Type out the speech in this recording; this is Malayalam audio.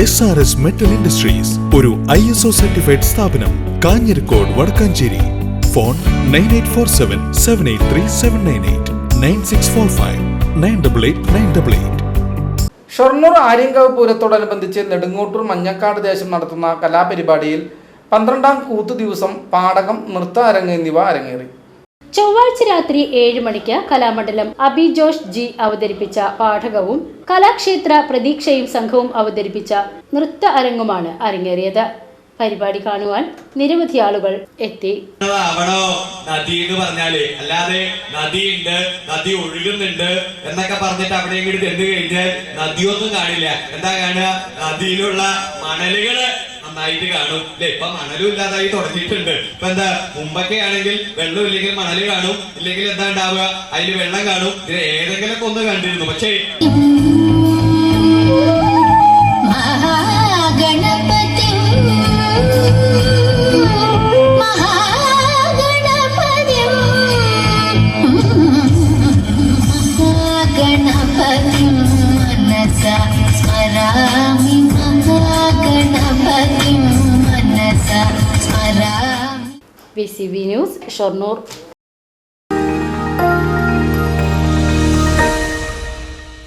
S R S metal industries ഒരു ഐ എസ് ഒ സർട്ടിഫൈഡ് സ്ഥാപനം Kanjirakode Vadakkanchery. Phone nine eight four seven seven eight three seven nine eight nine six four five nine double eight nine double eight Shoranur Aryankavu പൂരത്തോടനുബന്ധിച്ച് Nedungottoor Manjakkad ദേശം നടത്തുന്ന കലാപരിപാടിയിൽ പന്ത്രണ്ടാം കൂത്തു ദിവസം പാടകം നൃത്ത അരങ്ങ് എന്നിവ അരങ്ങേറി. ചൊവ്വാഴ്ച രാത്രി ഏഴ് മണിക്ക് കലാമണ്ഡലം അബി ജോഷ് ജി അവതരിപ്പിച്ച പാഠകവും കലാക്ഷേത്ര പ്രതീക്ഷയും സംഘവും അവതരിപ്പിച്ച നൃത്ത അരങ്ങുമാണ് അരങ്ങേറിയത്. പരിപാടി കാണുവാൻ നിരവധി ആളുകൾ എത്തി. ആവണോ? നദി എന്ന് പറഞ്ഞാൽ അല്ലാതെ നദിയുണ്ട് നദി ഒഴുകുന്നുണ്ട് എന്നൊക്കെ പറഞ്ഞിട്ട് അവിടെ ഇങ്ങോട്ട് കഴിഞ്ഞാൽ നദിയൊന്നും കാണില്ല. എന്താ കാണുക? നദിയിലുള്ള മണലുകൾ നന്നായിട്ട് കാണും. അല്ലെ ഇപ്പൊ മണലും ഇല്ലാതായി തുടങ്ങിയിട്ടുണ്ട്. ഇപ്പൊ എന്താ മുമ്പൊക്കെ ആണെങ്കിൽ വെള്ളം ഇല്ലെങ്കിൽ മണൽ കാണും. ഇല്ലെങ്കിൽ എന്താ ഉണ്ടാവുക? അതിൽ വെള്ളം കാണും. ഇത് ഏതെങ്കിലും ഒന്ന് കണ്ടിരുന്നു. പക്ഷേ മഹാഗണപതി മനസ സ്മരാമി മഹാഗണപതി മനസ സ്മരാമി V C V news Shoranur